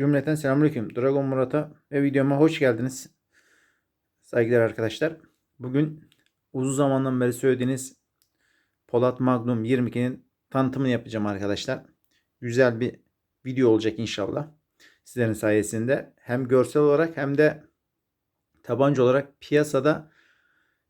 Cümleten selamünaleyküm. Dragon Murat'a ve videoma hoş geldiniz. Saygılar arkadaşlar. Bugün uzun zamandan beri söylediğiniz Polat Magnum 22'nin tanıtımını yapacağım arkadaşlar. Güzel bir video olacak inşallah. Sizlerin sayesinde hem görsel olarak hem de tabanca olarak piyasada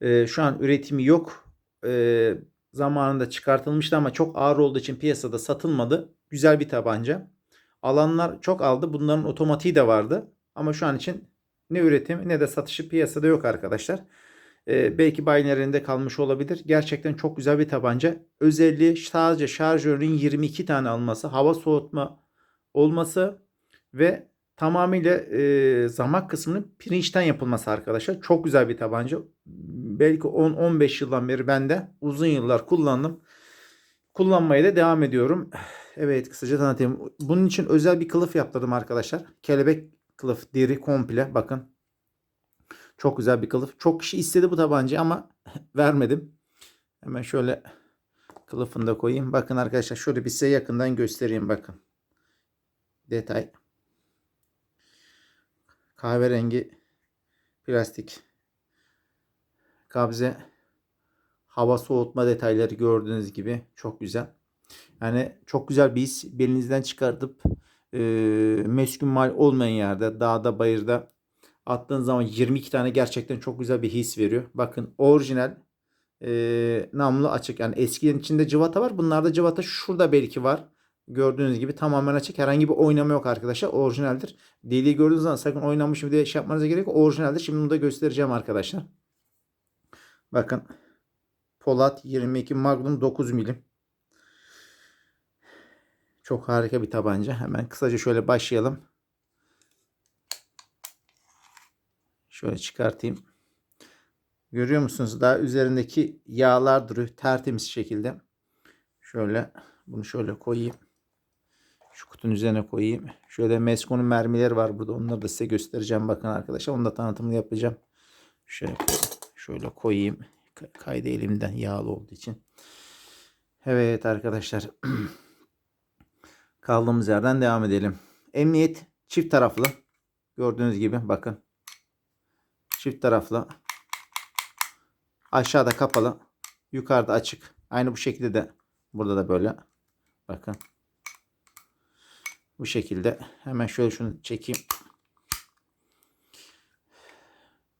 e, şu an üretimi yok. E, zamanında çıkartılmıştı ama çok ağır olduğu için piyasada satılmadı. Güzel bir tabanca. Alanlar çok aldı. Bunların otomatiği de vardı. Ama şu an için ne üretim ne de satışı piyasada yok arkadaşlar. Ee, belki bayilerinde kalmış olabilir. Gerçekten çok güzel bir tabanca. Özelliği sadece şarjörün 22 tane alması, hava soğutma olması ve tamamıyla e, zamak kısmının pirinçten yapılması arkadaşlar. Çok güzel bir tabanca. Belki 10-15 yıldan beri ben de uzun yıllar kullandım. Kullanmaya da devam ediyorum. Evet kısaca tanıtayım. Bunun için özel bir kılıf yaptırdım arkadaşlar. Kelebek kılıf deri komple bakın. Çok güzel bir kılıf. Çok kişi istedi bu tabancayı ama vermedim. Hemen şöyle kılıfını da koyayım. Bakın arkadaşlar şöyle bir size yakından göstereyim bakın. Detay. Kahverengi plastik kabze hava soğutma detayları gördüğünüz gibi çok güzel. Yani çok güzel bir his. Belinizden çıkartıp e, meskun mal olmayan yerde, dağda, bayırda attığın zaman 22 tane gerçekten çok güzel bir his veriyor. Bakın orijinal e, namlu açık. Yani eskinin içinde cıvata var. Bunlarda cıvata şurada belki var. Gördüğünüz gibi tamamen açık. Herhangi bir oynama yok arkadaşlar. Orijinaldir. Deliği gördüğünüz zaman sakın oynamışım diye şey yapmanıza gerek yok. Orijinaldir. Şimdi bunu da göstereceğim arkadaşlar. Bakın. Polat 22 Magnum 9 milim. Çok harika bir tabanca. Hemen kısaca şöyle başlayalım. Şöyle çıkartayım. Görüyor musunuz? Daha üzerindeki yağlar duruyor. Tertemiz şekilde. Şöyle bunu şöyle koyayım. Şu kutunun üzerine koyayım. Şöyle Mesco'nun mermileri var burada. Onları da size göstereceğim. Bakın arkadaşlar. Onu da tanıtımını yapacağım. Şöyle, şöyle koyayım. Kaydı elimden yağlı olduğu için. Evet arkadaşlar. Kaldığımız yerden devam edelim. Emniyet çift taraflı. Gördüğünüz gibi bakın. Çift taraflı. Aşağıda kapalı. Yukarıda açık. Aynı bu şekilde de burada da böyle. Bakın. Bu şekilde. Hemen şöyle şunu çekeyim.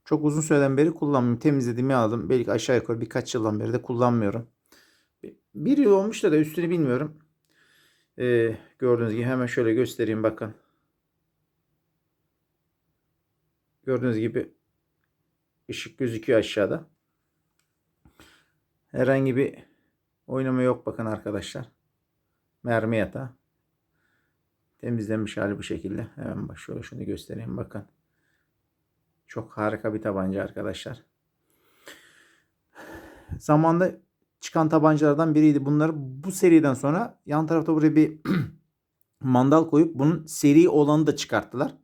Çok uzun süreden beri kullanmıyorum. Temizledim aldım. Belki aşağı yukarı birkaç yıldan beri de kullanmıyorum. Bir yıl olmuş da, da üstünü bilmiyorum. Ee, gördüğünüz gibi hemen şöyle göstereyim bakın. Gördüğünüz gibi ışık gözüküyor aşağıda. Herhangi bir oynama yok bakın arkadaşlar. Mermi yatağı. Temizlenmiş hali bu şekilde. Hemen bak şöyle şunu göstereyim bakın. Çok harika bir tabanca arkadaşlar. Zamanda çıkan tabancalardan biriydi. Bunları bu seriden sonra yan tarafta buraya bir mandal koyup bunun seri olanı da çıkarttılar.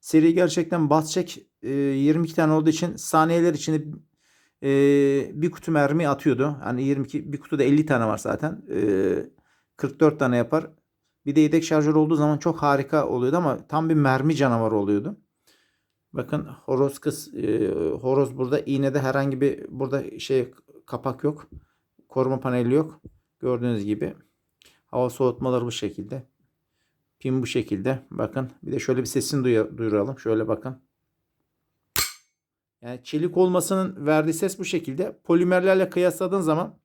Seri gerçekten basçek e, 22 tane olduğu için saniyeler içinde e, bir kutu mermi atıyordu. Hani 22 bir kutuda 50 tane var zaten. E, 44 tane yapar. Bir de yedek şarjör olduğu zaman çok harika oluyordu ama tam bir mermi canavarı oluyordu. Bakın horoz kız e, horoz burada iğnede herhangi bir burada şey kapak yok. Koruma paneli yok. Gördüğünüz gibi. Hava soğutmaları bu şekilde. Pin bu şekilde. Bakın. Bir de şöyle bir sesini duyuralım. Şöyle bakın. Yani çelik olmasının verdiği ses bu şekilde. Polimerlerle kıyasladığın zaman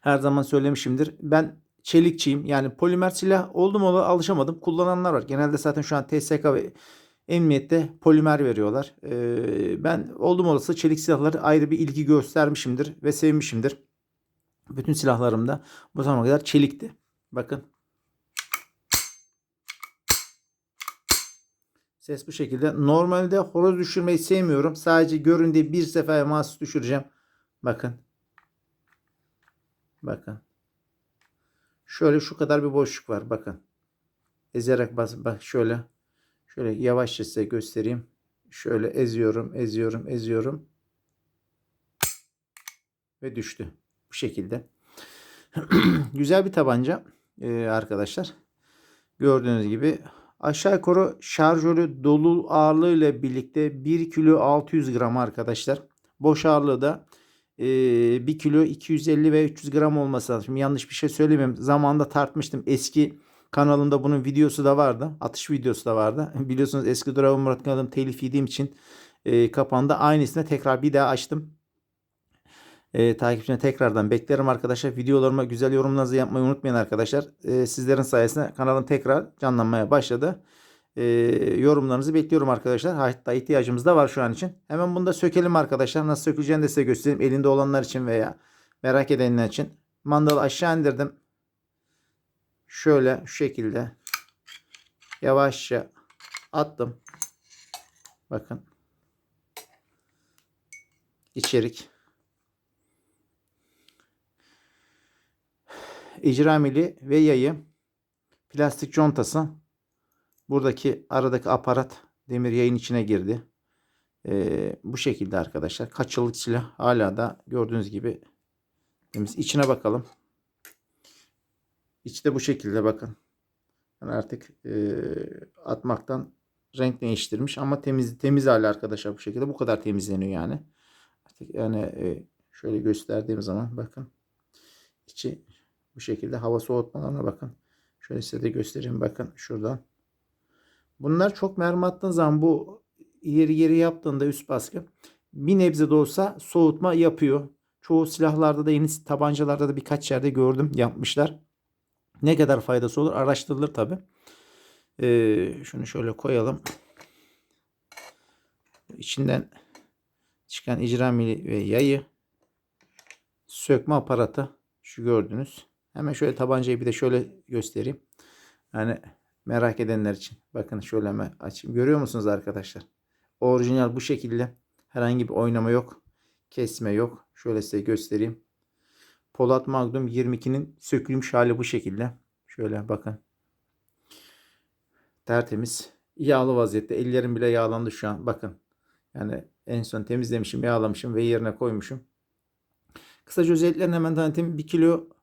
her zaman söylemişimdir. Ben çelikçiyim. Yani polimer silah oldum ola alışamadım. Kullananlar var. Genelde zaten şu an TSK ve emniyette polimer veriyorlar. Ee, ben oldum olası çelik silahları ayrı bir ilgi göstermişimdir ve sevmişimdir. Bütün silahlarımda bu zamana kadar çelikti. Bakın. Ses bu şekilde. Normalde horoz düşürmeyi sevmiyorum. Sadece görün diye bir sefer mahsus düşüreceğim. Bakın. Bakın. Şöyle şu kadar bir boşluk var. Bakın. Ezerek bas. Bak şöyle. Şöyle yavaşça size göstereyim. Şöyle eziyorum, eziyorum, eziyorum. Ve düştü. Bu şekilde. Güzel bir tabanca ee, arkadaşlar. Gördüğünüz gibi Aşağı yukarı şarjörü dolu ağırlığı ile birlikte 1 kilo 600 gram arkadaşlar. Boş ağırlığı da e, 1 kilo 250 ve 300 gram olması lazım. Şimdi yanlış bir şey söylemeyeyim. Zamanında tartmıştım. Eski kanalımda bunun videosu da vardı. Atış videosu da vardı. Biliyorsunuz eski Dragon Murat kanalım telif yediğim için e, kapandı. Aynısını tekrar bir daha açtım. E, takipçine tekrardan beklerim arkadaşlar. Videolarıma güzel yorumlarınızı yapmayı unutmayın arkadaşlar. E, sizlerin sayesinde kanalım tekrar canlanmaya başladı. E, yorumlarınızı bekliyorum arkadaşlar. Hatta ihtiyacımız da var şu an için. Hemen bunu da sökelim arkadaşlar. Nasıl söküleceğini de size göstereyim. Elinde olanlar için veya merak edenler için. Mandalı aşağı indirdim. Şöyle şu şekilde yavaşça attım. Bakın. İçerik. İcramili ve yayı, plastik contası, buradaki aradaki aparat demir yayın içine girdi. Ee, bu şekilde arkadaşlar. Kaç silah hala da gördüğünüz gibi temiz. İçine bakalım. İçi de bu şekilde bakın. Yani artık e, atmaktan renk değiştirmiş ama temiz temiz hali arkadaşlar bu şekilde. Bu kadar temizleniyor yani. Artık yani e, şöyle gösterdiğim zaman bakın. içi bu şekilde hava soğutmalarına bakın. Şöyle size de göstereyim bakın şuradan. Bunlar çok mermi attığın zaman bu yeri yeri yaptığında üst baskı bir nebze de olsa soğutma yapıyor. Çoğu silahlarda da yeni tabancalarda da birkaç yerde gördüm yapmışlar. Ne kadar faydası olur araştırılır tabi. Ee, şunu şöyle koyalım. İçinden çıkan icra mili ve yayı sökme aparatı şu gördünüz. Hemen şöyle tabancayı bir de şöyle göstereyim. Yani merak edenler için. Bakın şöyle hemen açayım. Görüyor musunuz arkadaşlar? Orijinal bu şekilde. Herhangi bir oynama yok. Kesme yok. Şöyle size göstereyim. Polat Magnum 22'nin sökülmüş hali bu şekilde. Şöyle bakın. Tertemiz. Yağlı vaziyette. Ellerim bile yağlandı şu an. Bakın. Yani en son temizlemişim, yağlamışım ve yerine koymuşum. Kısaca özelliklerini hemen tanıtayım. 1 kilo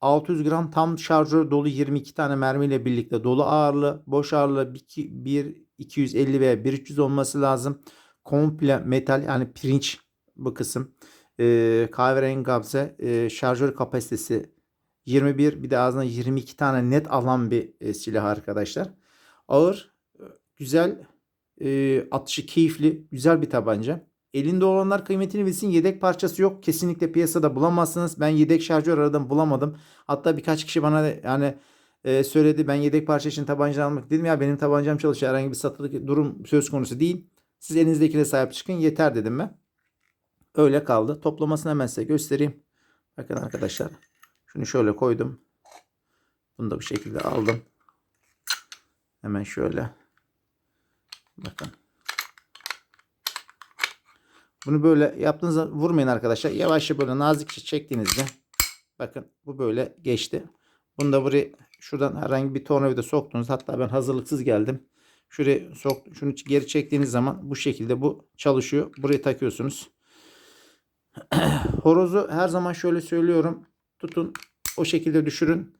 600 gram tam şarjör dolu 22 tane mermiyle birlikte dolu ağırlığı, boş ağırlığı 1, 1 250 veya 1300 olması lazım. Komple metal yani pirinç bu kısım. E, kahverengi gabze e, şarjör kapasitesi 21 bir de ağzına 22 tane net alan bir e, silah arkadaşlar. Ağır, güzel, e, atışı keyifli, güzel bir tabanca. Elinde olanlar kıymetini bilsin. Yedek parçası yok. Kesinlikle piyasada bulamazsınız. Ben yedek şarjör aradım bulamadım. Hatta birkaç kişi bana yani e, söyledi ben yedek parça için tabanca almak dedim ya benim tabancam çalışıyor. Herhangi bir satılık durum söz konusu değil. Siz elinizdekine sahip çıkın yeter dedim ben. Öyle kaldı. Toplamasını hemen size göstereyim. Bakın arkadaşlar. Şunu şöyle koydum. Bunu da bu şekilde aldım. Hemen şöyle. Bakın. Bunu böyle yaptığınızda vurmayın arkadaşlar. Yavaşça böyle nazikçe çektiğinizde bakın bu böyle geçti. Bunu da buraya şuradan herhangi bir tornavida soktunuz. Hatta ben hazırlıksız geldim. Şuraya sok, şunu geri çektiğiniz zaman bu şekilde bu çalışıyor. Buraya takıyorsunuz. Horozu her zaman şöyle söylüyorum. Tutun o şekilde düşürün.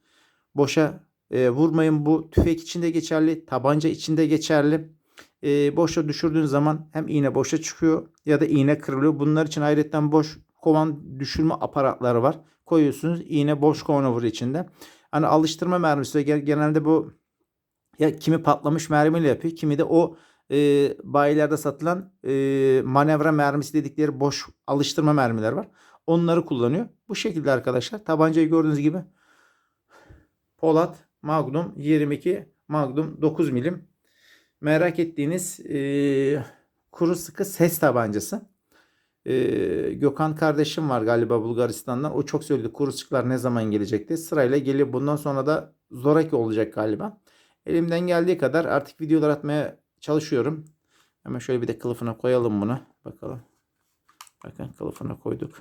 Boşa e, vurmayın. Bu tüfek içinde geçerli. Tabanca içinde geçerli e, boşa düşürdüğün zaman hem iğne boşa çıkıyor ya da iğne kırılıyor. Bunlar için ayrıca boş kovan düşürme aparatları var. Koyuyorsunuz iğne boş vuruyor içinde. Hani alıştırma mermisi genelde bu ya kimi patlamış mermiyle yapıyor kimi de o e, bayilerde satılan e, manevra mermisi dedikleri boş alıştırma mermiler var. Onları kullanıyor. Bu şekilde arkadaşlar tabancayı gördüğünüz gibi Polat Magnum 22 Magnum 9 milim merak ettiğiniz e, kuru sıkı ses tabancası. E, Gökhan kardeşim var galiba Bulgaristan'dan. O çok söyledi kuru sıkılar ne zaman gelecekti. Sırayla geliyor. Bundan sonra da zoraki olacak galiba. Elimden geldiği kadar artık videolar atmaya çalışıyorum. Hemen şöyle bir de kılıfına koyalım bunu. Bakalım. Bakın kılıfına koyduk.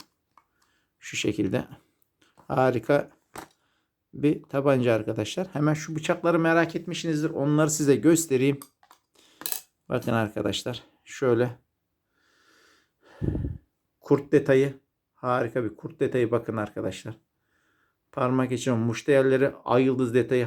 Şu şekilde. Harika bir tabanca arkadaşlar. Hemen şu bıçakları merak etmişsinizdir. Onları size göstereyim. Bakın arkadaşlar şöyle kurt detayı harika bir kurt detayı bakın arkadaşlar. Parmak için muşta yerleri ay yıldız detayı